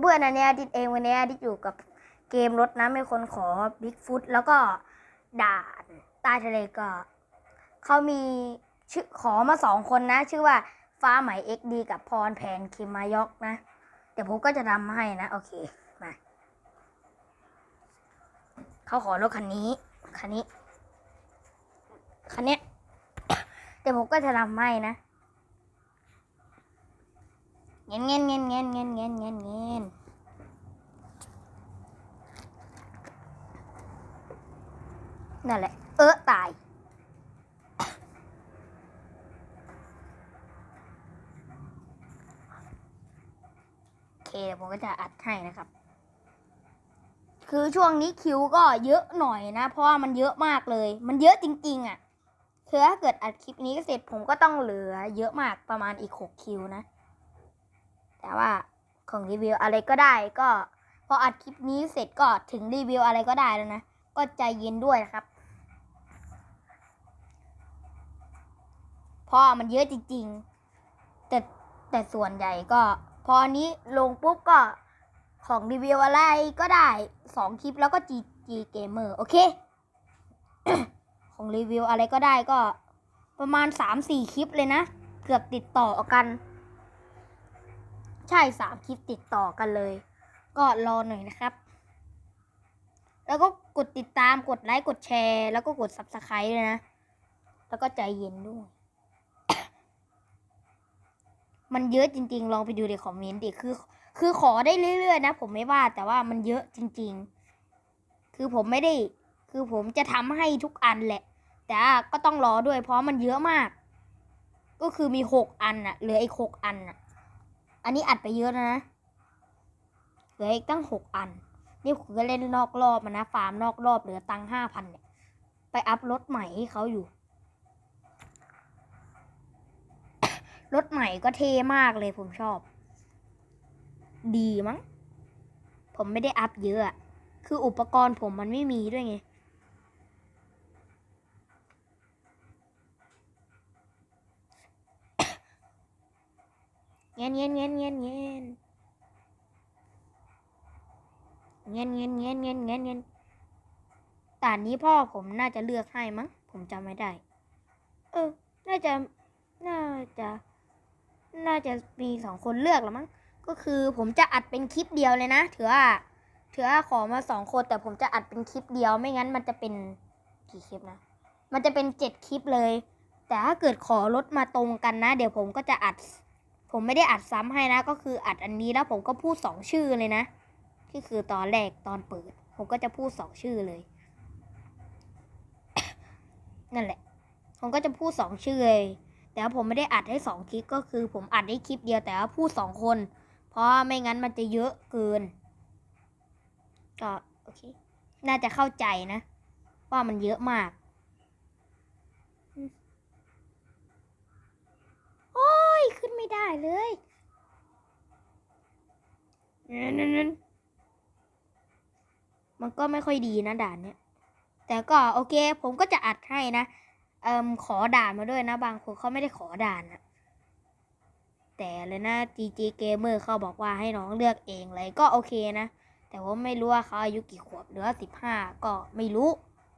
เพื่อนๆอันเนี้ยอาทิตเองวันนี้อาทิตย์อยู่กับเกมรถน้ำมีคนขอบิ๊กฟุตแล้วก็ด่านใต้ทะเลก็เขามีชื่อขอมาสองคนนะ ชื่อว่าฟ้าไหมเอ็กดีกับพรแผนคิมมายอกนะ เดี๋ยวผมก็จะทำให้นะ โอเค มาเขาขอรถคันนี้ คันนี้ คันเนี้ยเดี๋ยวผมก็จะทำให้นะ เงี้ยเงี้ยเงี้ยเงี้ยเงี้ยเงี้ยเงี้ยเงี้ยนั่นแหละ เออตาย โอเคเดี๋ยวผมก็จะอัดให้นะครับ คือช่วงนี้คิวก็เยอะหน่อยนะ เพราะว่ามันเยอะมากเลย มันเยอะจริง ๆ อะ คือถ้าเกิดอัดคลิปนี้เสร็จผมก็ต้องเหลือเยอะมากประมาณอีกหกคิวนะ แต่ว่าของรีวิวอะไรก็ได้ก็พออัดคลิปนี้เสร็จก็ถึงรีวิวอะไรก็ได้แล้วนะ ก็ใจเย็นด้วยนะครับพราะมันเยอะจริง ๆ แต่แต่ส่วนใหญ่ก็ พอนี้ลงปุ๊บก็ของรีวิวอะไรก็ได้สองคลิปแล้วก็ G G Gamer โอเค ของรีวิวอะไรก็ได้ก็ประมาณสามสี่คลิปเลยนะ เกือบติดต่อกัน ใช่สามคลิปติดต่อกันเลย ก็รอหน่อยนะครับ แล้วก็กดติดตามกดไลค์กดแชร์ แล้วก็กด subscribe เลยนะ แล้วก็ใจเย็นด้วย มันเยอะจริง ๆ ลองไปดูในคอมเมนต์ดิคือ คือขอได้เรื่อยๆนะ ผมไม่ว่าแต่ว่ามันเยอะจริง ๆ คือผมไม่ได้ คือผมจะทำให้ทุกอันแหละ แต่ก็ต้องรอด้วยเพราะมันเยอะมาก ก็คือมีหกอันอะเหลืออีกหกอันอะ อันนี้อัดไปเยอะแล้วนะ เหลืออีกตั้งหกอัน นี่ผมก็เล่นนอกรอบมานะ ฟาร์มนอกรอบเหลือตังห้าพันเนี่ย ไปอัพรถใหม่ให้เขาอยู่ รถใหม่ก็เท่มากเลยผมชอบ ดีมั้ง ผมไม่ได้อัพเยอะอะคืออุปกรณ์ผมมันไม่มีด้วยไง งี้ยเงี้ยเงี้ยเงี้ยเงี้ยเงี้ยเงี้ยเงี้ยเงี้ยเงี้ยเงี้ยแต่นี้พ่อผมน่าจะเลือกให้มั้ง ผมจำไม่ได้ เออ น่าจะ น่าจะ น่าจะมีสองคนเลือกแล้วมั้ง ก็คือผมจะอัดเป็นคลิปเดียวเลยนะ ถือว่า ถือว่าขอมาสองคนแต่ผมจะอัดเป็นคลิปเดียว ไม่งั้นมันจะเป็นกี่คลิปนะ มันจะเป็นเจ็ดคลิปเลย แต่ถ้าเกิดขอลดมาตรงกันนะ เดี๋ยวผมก็จะอัด ผมไม่ได้อัดซ้ำให้นะ ก็คืออัดอันนี้แล้วผมก็พูดสองชื่อเลยนะที่คือตอนแรกตอนเปิด ผมก็จะพูดสองชื่อเลย นั่นแหละ ผมก็จะพูดสองชื่อเลย แต่ว่าผมไม่ได้อัดให้สองคลิปก็คือผมอัดได้คลิปเดียวแต่ว่าพูดสองคน เพราะไม่งั้นมันจะเยอะเกิน ก็โอเค น่าจะเข้าใจนะ ว่ามันเยอะมาก โอ้ย ขึ้นไม่เลยนั่นๆมันก็ไม่ค่อยดีนะด่านเนี้ย แต่ก็โอเค ผมก็จะอัดให้นะ เอิมขอด่านมาด้วยนะ บางคนเขาไม่ได้ขอด่านนะแต่เลยนะ GG Gamer เขาบอกว่าให้น้องเลือกเองเลยก็โอเคนะ แต่ผมไม่รู้ว่าเขาอายุกี่ขวบหรือว่าสิบห้าก็ไม่รู้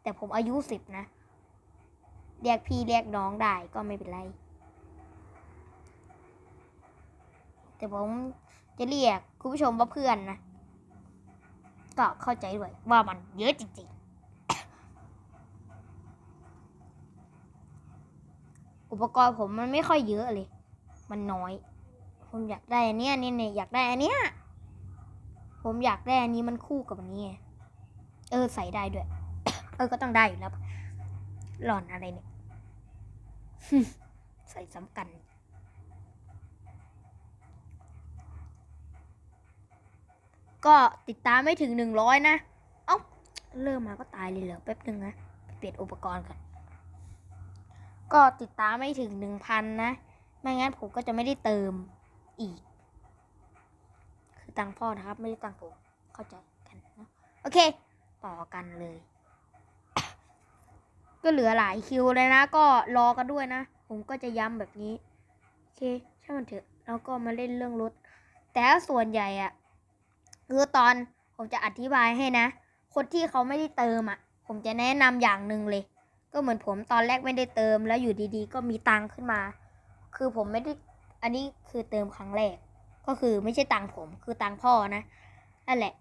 แต่ผมอายุสิบนะ เรียกพี่เรียกน้องได้ก็ไม่เป็นไร แต่ผมจะเรียกคุณผู้ชมว่าเพื่อนนะ ก็เข้าใจด้วยว่ามันเยอะจริงๆ อุปกรณ์ผมมันไม่ค่อยเยอะเลย มันน้อย ผมอยากได้อันเนี้ยนี่เนี่ยอยากได้อันเนี้ย ผมอยากได้อันนี้มันคู่กับอันนี้เออใส่ได้ด้วย เออก็ต้องได้อยู่แล้ว หล่อนอะไรเนี่ยใส่ซ้ำกัน ก็ติดตามไม่ถึงหนึ่งร้อยนะ เอ้า เริ่มมาก็ตายเลยเหรอแป๊บหนึ่งนะเปลี่ยนอุปกรณ์ก่อนก็ติดตามไม่ถึงหนึ่งพันนะ ไม่งั้นผมก็จะไม่ได้เติมอีก คือตังพ่อนะครับ ไม่ได้ตังผม เข้าใจกันนะโอเค ต่อกันเลย ก็เหลือหลายคิวเลยนะ ก็รอกันด้วยนะ ผมก็จะย้ำแบบนี้ โอเคช่างมันเถอะแล้วก็มาเล่นเรื่องรถ แต่ส่วนใหญ่อะ คือตอนผมจะอธิบายให้นะ คนที่เขาไม่ได้เติมอะ ผมจะแนะนำอย่างหนึ่งเลย ก็เหมือนผมตอนแรกไม่ได้เติมแล้วอยู่ดีๆ ก็มีตังค์ขึ้นมา คือผมไม่ได้อันนี้คือเติมครั้งแรก ก็คือไม่ใช่ตังค์ผมคือตังค์พ่อนะนั่นแหละ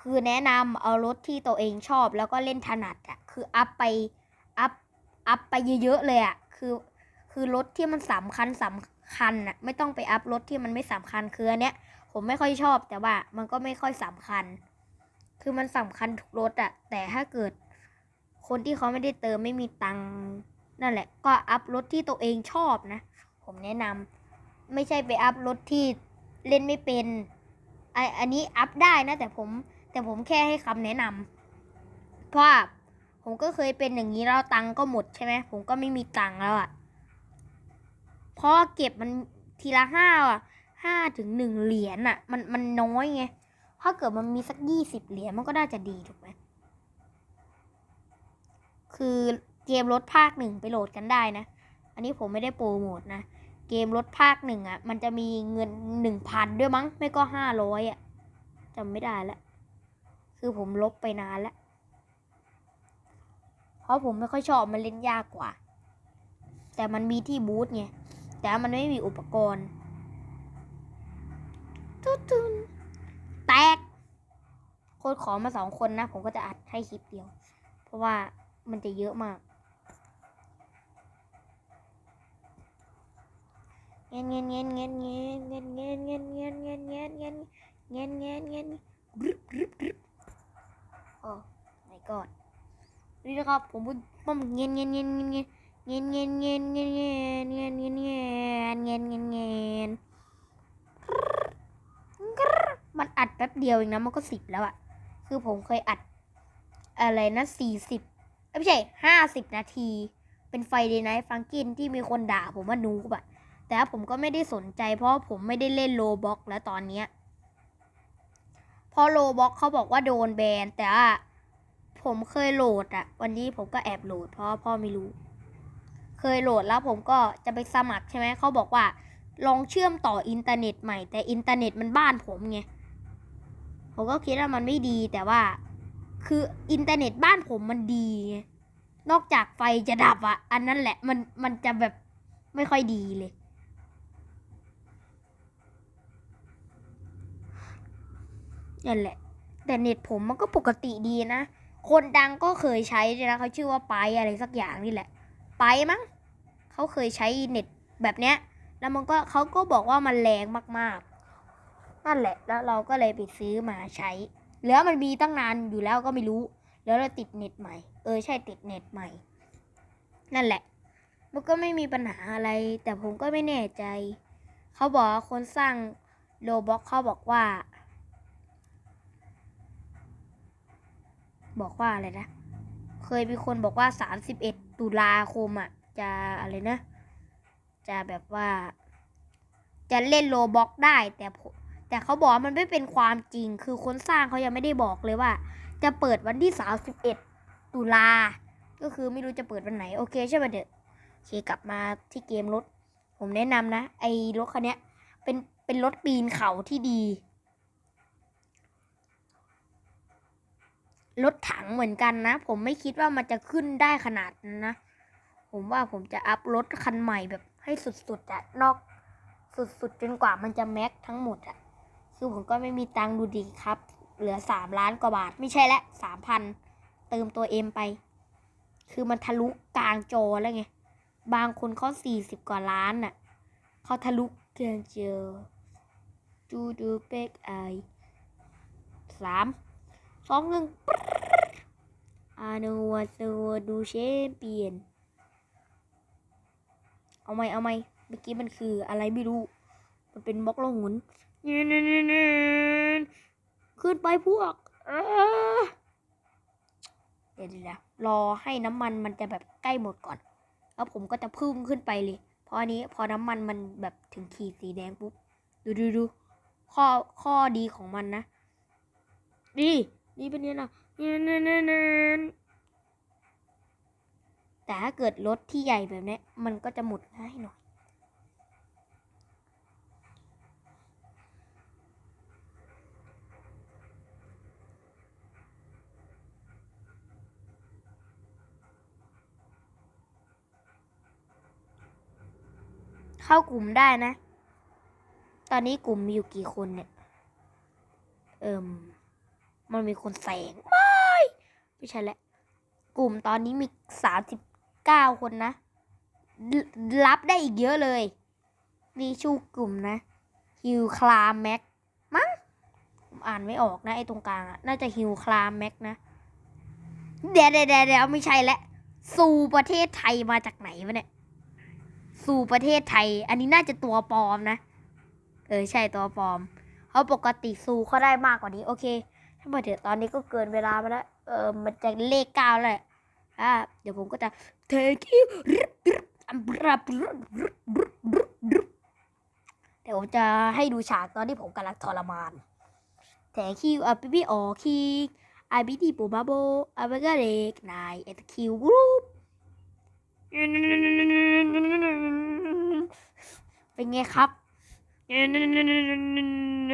คือแนะนำเอารถที่ตัวเองชอบแล้วก็เล่นถนัดอะคืออัพไปอัพอัพไปเยอะๆเลยอะคือคือรถที่มันสำคัญสำคัญอะไม่ต้องไปอัพรถที่มันไม่สำคัญคืออันเนี้ย ผมไม่ค่อยชอบแต่ว่ามันก็ไม่ค่อยสำคัญ คือมันสำคัญทุกรถอะแต่ถ้าเกิด คนที่เขาไม่ได้เติมไม่มีตังค์นั่นแหละ ก็อัพรถที่ตัวเองชอบนะ ผมแนะนำไม่ใช่ไปอัพรถที่เล่นไม่เป็นไออันนี้อัพได้นะ แต่ผมแต่ผมแค่ให้คำแนะนำเพราะผมก็เคยเป็นอย่างนี้แล้วตังก็หมดใช่ไหมผมก็ไม่มีตังแล้วอะเพราะเก็บมันทีละห้าอะ ห้าถึงหนึ่งเหรียญอะมันมันน้อยไง ถ้าเกิดมันมีสักยี่สิบเหรียญมันก็น่าจะดีถูกไหมคือเกมรถภาคหนึ่งไปโหลดกันได้นะ อันนี้ผมไม่ได้โปรโมทนะ เกมรถภาคหนึ่งอะมันจะมีเงินหนึ่งพันด้วยมั้ง ไม่ก็ห้าร้อยอะจำไม่ได้แล้วคือผมลบไปนานแล้วเพราะผมไม่ค่อยชอบมันเล่นยากกว่า แต่มันมีที่บูธไง แต่มันไม่มีอุปกรณ์ ตุนแตก โค้ดขอมาสองคนนะ ผมก็จะอัดให้คลิปเดียว เพราะว่ามันจะเยอะมากเงี้ยเงี้ยเงี้ยเงี้ยเงี้ยเงี้ยเงี้ยเงี้ยเงี้ยเงี้ยเงี้ยเงี้ยเงี้ยเงี้ยเงี้ยกรึบรึบรึบโอ้ my god นี่นะครับผมพูดปั๊มเงี้ยเงี้ยเงี้ยเงี้ยเงี้ยเงี้ยเงี้ยเงี้ยเงี้ยเงี้ยเงี้ยเงี้ยเงี้ยเงี้ยเงี้ย มัน อัดแป๊บเดียวเองนะมันก็สิบแล้วอะคือผมเคยอัด อะไรนะสี่สิบไม่ใช่ห้าสิบนาที เป็นไฟเดย์ไนท์ฟังกินที่มีคนด่าผมว่านูบอะแต่ผมก็ไม่ได้สนใจ เพราะผมไม่ได้เล่นโลบ็อกแล้วตอนเนี้ยพราะโลบ็อกเขาบอกว่าโดนแบน แต่ว่าผมเคยโหลดอะวันนี้ผมก็แอบโหลดเพราะพ่อไม่รู้ เคยโหลดแล้วผมก็จะไปสมัครใช่ไหมเขาบอกว่า ลองเชื่อมต่ออินเทอร์เน็ตใหม่แต่อินเทอร์เน็ตมันบ้านผมไง ผมก็คิดว่ามันไม่ดีแต่ว่า คืออินเทอร์เน็ตบ้านผมมันดีนอกจากไฟจะดับอะอันนั้นแหละมันมันจะแบบไม่ค่อยดีเลย นั่นแหละ แต่เน็ตผมมันก็ปกติดีนะ คนดังก็เคยใช้ด้วยนะเขาชื่อว่าไปอะไรสักอย่างนี่แหละ ไปมั้งเขาเคยใช้เน็ตแบบเนี้ย แล้วมันก็เขาก็บอกว่ามันแรงมากๆ นั่นแหละ แล้วเราก็เลยไปซื้อมาใช้ แล้วมันมีตั้งนานอยู่แล้วก็ไม่รู้ แล้วเราติดเน็ตใหม่ เออใช่ติดเน็ตใหม่ นั่นแหละ มันก็ไม่มีปัญหาอะไร แต่ผมก็ไม่แน่ใจ เขาบอกว่าคนสร้างโลบ็อกเขาบอกว่า บอกว่าอะไรนะ เคยมีคนบอกว่า 31 ตุลาคมอะ จะอะไรนะ จะแบบว่า จะเล่นโลบ็อกได้แต่ผม แต่เขาบอกมันไม่เป็นความจริง คือคนสร้างเขายังไม่ได้บอกเลยว่า จะเปิดวันที่ 31 ตุลา ก็คือไม่รู้จะเปิดวันไหน โอเคใช่ไหมเด็กโอเคกลับมาที่เกมรถ ผมแนะนำนะ ไอ้รถคันเนี้ยเป็นเป็นรถปีนเขาที่ดี รถถังเหมือนกันนะ ผมไม่คิดว่ามันจะขึ้นได้ขนาดนั้นนะ ผมว่าผมจะอัพรถคันใหม่แบบให้สุดๆอะนอกสุดๆจนกว่ามันจะแม็กทั้งหมดอะ คือผมก็ไม่มีตังค์ดูดีครับ เหลือสามล้านกว่าบาท ไม่ใช่และสามพันเติมตัวเอ็มไป คือมันทะลุกลางจอแล้วไง บางคนเขาสี่สิบกว่าล้านน่ะเขาทะลุกลางจอดูดูเป็กไอสามสองหนึ่งอาโนวาโซดูเชมเปียน เอาไหมเอาไหมเมื่อกี้มันคืออะไรไม่รู้ มันเป็นบล็อกลงหุน เงี้ยเงี้ยเงี้ยเงี้ยขึ้นไปพวกเอ้อเดี๋ยวเดี๋ยวเดี๋ยวรอให้น้ำมันมันจะแบบใกล้หมดก่อน แล้วผมก็จะพุ่งขึ้นไปเลยเพราะอันนี้พอน้ำมันมันแบบถึงขีดสีแดงปุ๊บดูดูดูข้อข้อดีของมันนะดีนี่เป็นเนี่ยนะเนี่ยเนี่ยเนี่ยเนี่ยแต่ถ้าเกิดรถที่ใหญ่แบบเนี้ยมันก็จะหมดง่ายหน่อย เข้ากลุ่มได้นะ ตอนนี้กลุ่มมีอยู่กี่คนเนี่ย เอิมมันมีคนแสงไม่ไม่ใช่แหละกลุ่มตอนนี้มีสามสิบเก้าคนนะ รับได้อีกเยอะเลยนี่ชื่อกลุ่มนะฮิวคลาแม็กมั้งอ่านไม่ออกนะไอ้ตรงกลางอะน่าจะฮิวคลาแม็กนะ เดี๋ยวเดี๋ยวเดี๋ยวเดี๋ยวไม่ใช่แล้วสู่ประเทศไทยมาจากไหนวะเนี่ย สู่ประเทศไทย อันนี้น่าจะตัวปลอมนะ เออใช่ตัวปลอมเพราะปกติซูเขาได้มากกว่านี้ โอเคถ้ามาเถอะตอนนี้ก็เกินเวลาไปแล้ว เออมันจะเลขเก้าแล้วแหละอ่าเดี๋ยวผมก็จะ take you เดี๋ยวผมจะให้ดูฉากตอนที่ผมกำลังทรมาน Thank you อะพี่พี่โอคิงอบิดีปูบาโบอาเบกเล็กนายเอตคิวกรุ๊ป เป็นไงครับเงี้ยนั่นเงี้ยนั่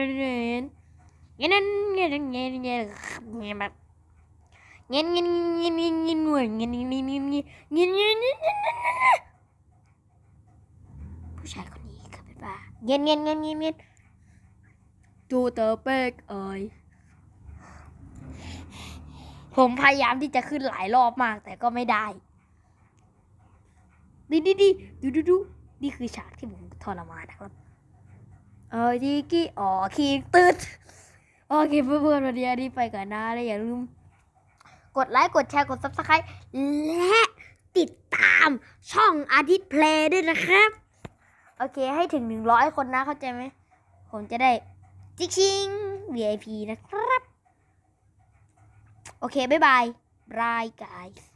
นเงี้ยนั่นเงี้ยเงี้ยเงี้ยเงี้ยแบบเงี้ยเงี้ยเงี้ยเงี้ยเงี้ยหน่วยเงี้ยเงี้ยเงี้ยเงี้ยเงี้ยเงี้ยเงี้ยเงี้ยเงี้ยผู้ชายคนนี้เขาเป็นบ้าเงี้ยเงี้ยเงี้ยเงี้ยเงี้ยดูเตอร์เป๊กเอ้ยผมพยายามที่จะขึ้นหลายรอบมากแต่ก็ไม่ได้ ดีดีดีดูดูดู นี่คือฉากที่ผมทรมานนะครับ เออดีกี้อ๋อคีกตืดโอเคเพื่อนๆวันนี้อันนี้ไปก่อนนะแล้วอย่าลืมกดไลค์ กดแชร์ กด subscribe และติดตามช่องอาทิตย์เพลย์ด้วยนะครับ โอเคให้ถึงหนึ่งร้อยคนนะเข้าใจไหม ผมจะได้จิกชิง VIP นะครับ โอเค บ๊ายบายบาย guys